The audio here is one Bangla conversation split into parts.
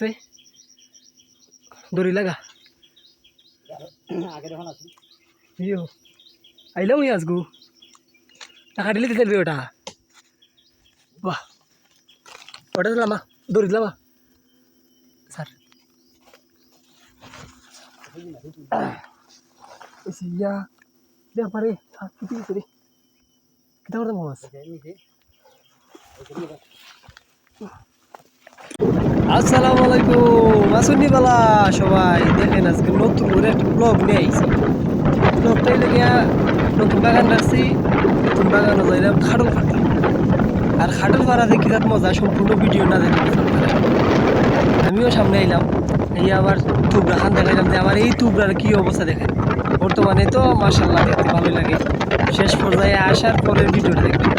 লাগছে দড়ি লাগা আগে যখন আসি ইয়ো আইলাম ইয়ে আজগু টাকা দিলে দিতে ওটা বাহ ওটা দিলামা দড়ি দিলামা স্যার ইয়া দে পারে থাক কি দিতে রে কিটা করতে মাস নিচে আসসালামু আলাইকুম। আসুনি সবাই? দেখেন আজকে নতুন করে একটা ব্লগ নিয়ে ব্লগটাই লেগে নতুন বাগান রাখছি, নতুন যাইলাম খাটল ফাটা আর খাটল ফাড়া দেখি তার মজা, সম্পূর্ণ ভিডিও না আমিও সামনে আইলাম, এই আবার তুবরা খান দেখাইলাম যে আমার এই তুবরার কি অবস্থা দেখেন। বর্তমানে তো মার্শাল্লাহ দেখতে ভালোই লাগে। শেষ পর্যায়ে আসার পরের ভিডিওটা দেখবেন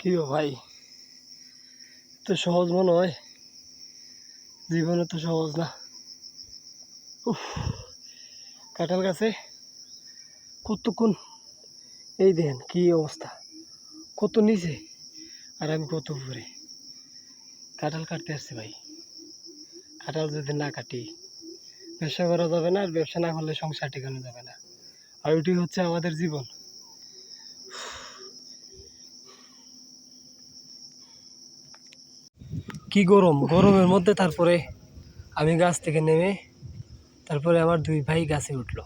কি ভাই? তো সহজ মনে হয়। জীবনে তো সহজ না। উফ, কাঁঠাল গাছে কতক্ষণ, এই দেন কি অবস্থা, কত নিচে আর আমি কত উপরে। কাঁঠাল কাটতে আসছি ভাই। কাঁঠাল যদি না কাটি, ব্যবসা করা যাবে না আর ব্যবসা না করলে সংসার টিকানো যাবে না। আর ওইটি হচ্ছে আমাদের জীবন। কি গরম? গরমের মধ্যে তারপরে আমি গাছ থেকে নেমে তারপরে আমার দুই ভাই গাছে উঠল।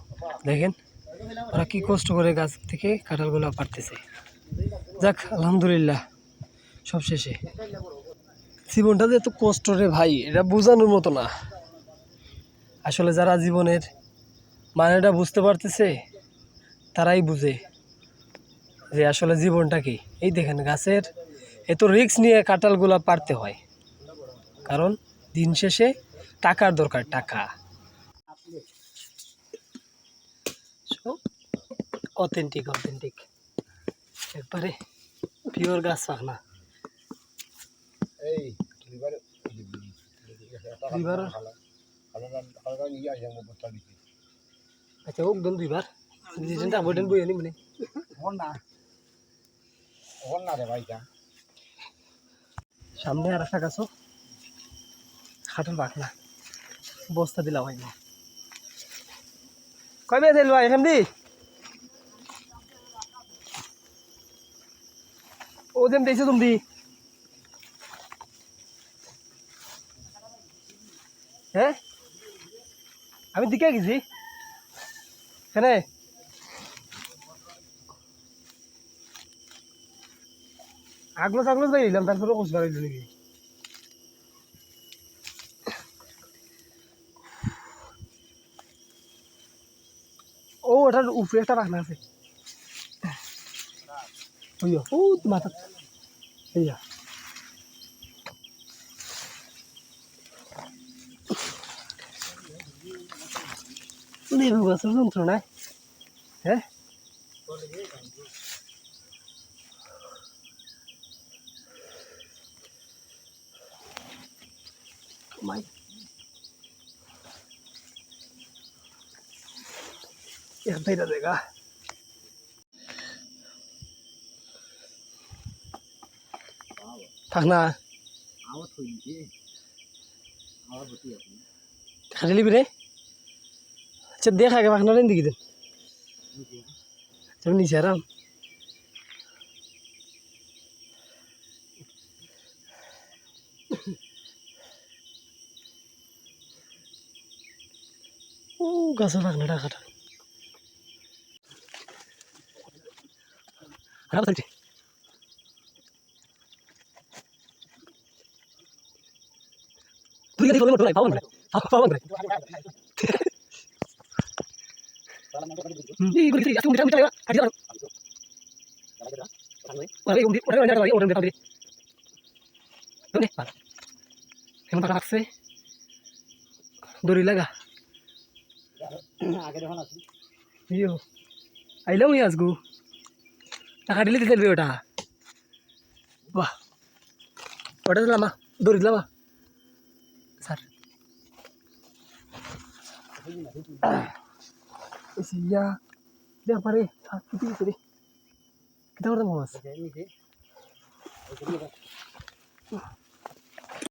দেখেন, ওরা কি কষ্ট করে গাছ থেকে কাঁঠালগুলো পারতেছে যাক, আলহামদুলিল্লাহ, সব শেষে। জীবনটা যে এত কষ্ট রে ভাই, এটা বোঝানোর মতো না। আসলে যারা জীবনের মানেটা বুঝতে পারতেছে, তারাই বুঝে যে আসলে জীবনটা কি। এই দেখেন, গাছের এত রিস্ক নিয়ে কাঁঠালগুলো পারতে হয়। কারণ দিন শেষে টাকার দরকার টাকা। অথেন্টিক অথেন্টিক একবারে পিওর গাছ পাখনা। এই দুইবার আচ্ছা ওক দেন দুইবার। তা বই আনি মানে হন না। হন না রে ভাইটা। সামনে আর একটা গাছও খাটল পাখনা বস্তা দিলাম না কবে দিল ভাই এখান দি ও যেম দিয়েছ তুমি। হ্যাঁ আমি দিকে গেছি। কেন আগলো আগলো যাই দিলাম তারপরে কোচ নাকি? ওটার উপরে একটা পাখনা আছে। ওইয়া ও মাথা লেবু গাছের যন্ত্রণায় হ্যাঁ একটাই দেখা থাক না খাটে লিবি আচ্ছা দেখ আগে পাখনা রেন দিকে দেন তুমি নিচে আরাম ও গাছের পাখনাটা কাটা খারাপ থাকছে তুই দেখি বলে মতো পাবন করে পাবন করে ই গুলি আজকে মিটা মিটা আজকে আরে উন্দি ওরে ওরে ওরে ওরে ওরে ওরে কেমন টাকা রাখছে দড়ি লাগা আগে যখন আসি ইয়ো আইলাম ইয়ে আজগু টাকা দিলে দিতে ওটা বাহ ওটা দিলামা দড়ি দিলামা স্যার ইয়া দে পারে থাক কি দিতে রে কিটা করতে মাস নিচে